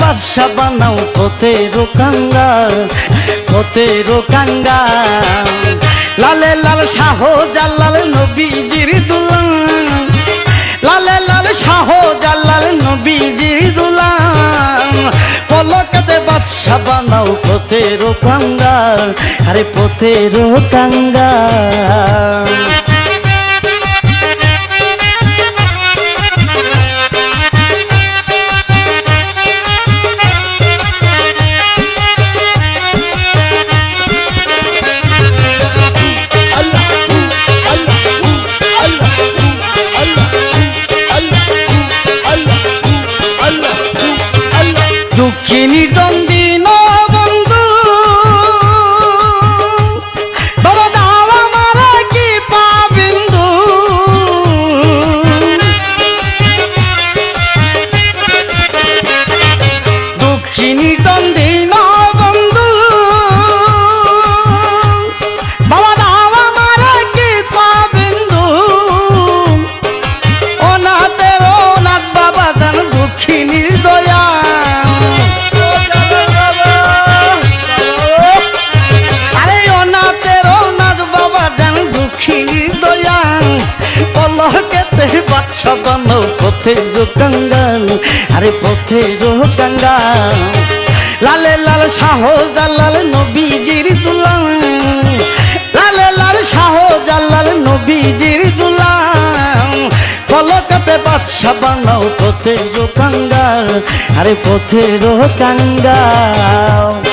বাদশা বানাও পথেরও কাঙ্গাল পথেরও কাঙ্গাল লালে লাল শাহ জালাল নবীজির দুলাম লালে লাল শাহ জালাল নবীজির দুলাম পলকতে বাদশা বানাও পথেরও কাঙ্গাল আরে পথেরও কাঙ্গাল দুঃখিনী পথে জো কাঙ্গাল, আরে পথে জো কাঙ্গাল। লালে লাল শাহ জালাল নবীজির দুলাম লালে লাল শাহ জালাল নবীজির দুলাম পলকতে বাদশা বানাও পথে জো কাঙ্গাল, আরে পথে রো কাঙ্গাল।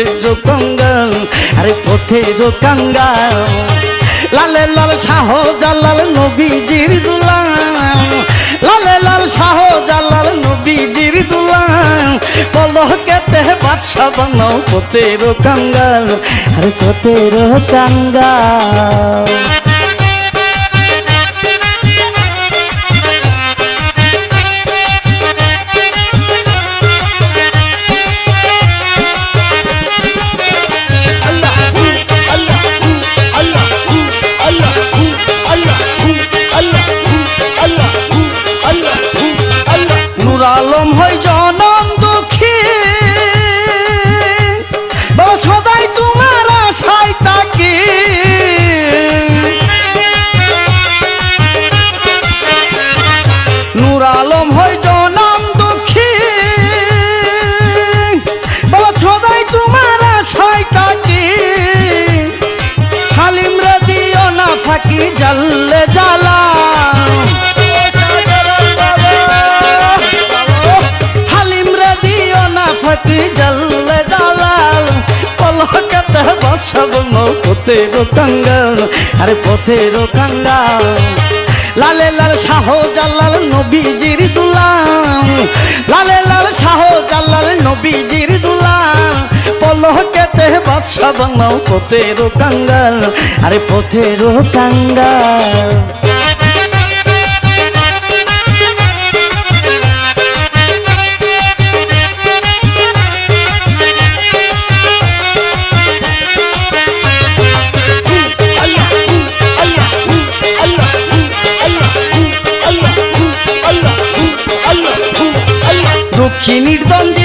পথে যো কঙ্গাল, আরে পথে যো কঙ্গাল। লালে লাল শাহ জালাল নবীজির দুলাম লালে লাল শাহ জালাল নবীজির দুলাম পলকেতে বাদশা বানাও পথে রো কঙ্গাল, আরে পথে রো কাঙ্গাল। নুর আলম হয় জনম দুঃখী। সদাই তোমার আশায় তাকি নুর আলম হয় জনম দুঃখী। সদাই তোমার আশায় তাকি হালিম রে দিও না ফাঁকি জাল্লে পথের কাঙ্গাল, আরে পথের কাঙ্গাল। লালে লাল শাহ জালাল নবীজির দুলাম লালে লাল শাহ জালাল নবীজির দুলাম পলকেতে বাদশা বাংলাও পথের কাঙ্গাল, আরে পথের কাঙ্গাল। দক্ষিণীর দ্বন্দ্বী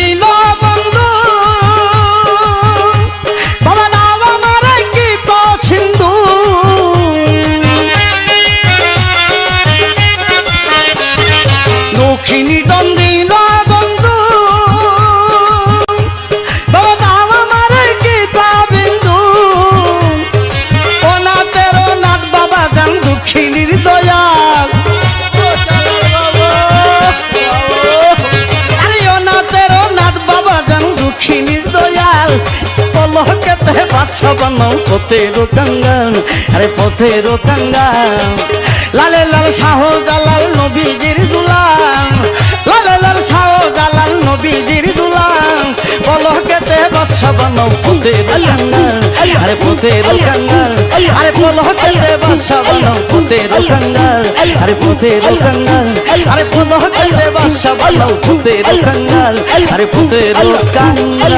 বানাও পথের কাঙ্গাল আরে পথের কাঙ্গাল লালে লাল শাহ জালাল নবীজির দুলাল, লালে লাল শাহ জালাল নবীজির দুলাল, বলো কেতে বাদশা বানাও পথের কাঙ্গাল আরে পথের কাঙ্গাল আরে বলো কেতে বাদশা বানাও পথের কাঙ্গাল আরে পথের কাঙ্গাল আরে বলো কেতে বাদশা বানাও পথের কাঙ্গাল আরে পথের কাঙ্গাল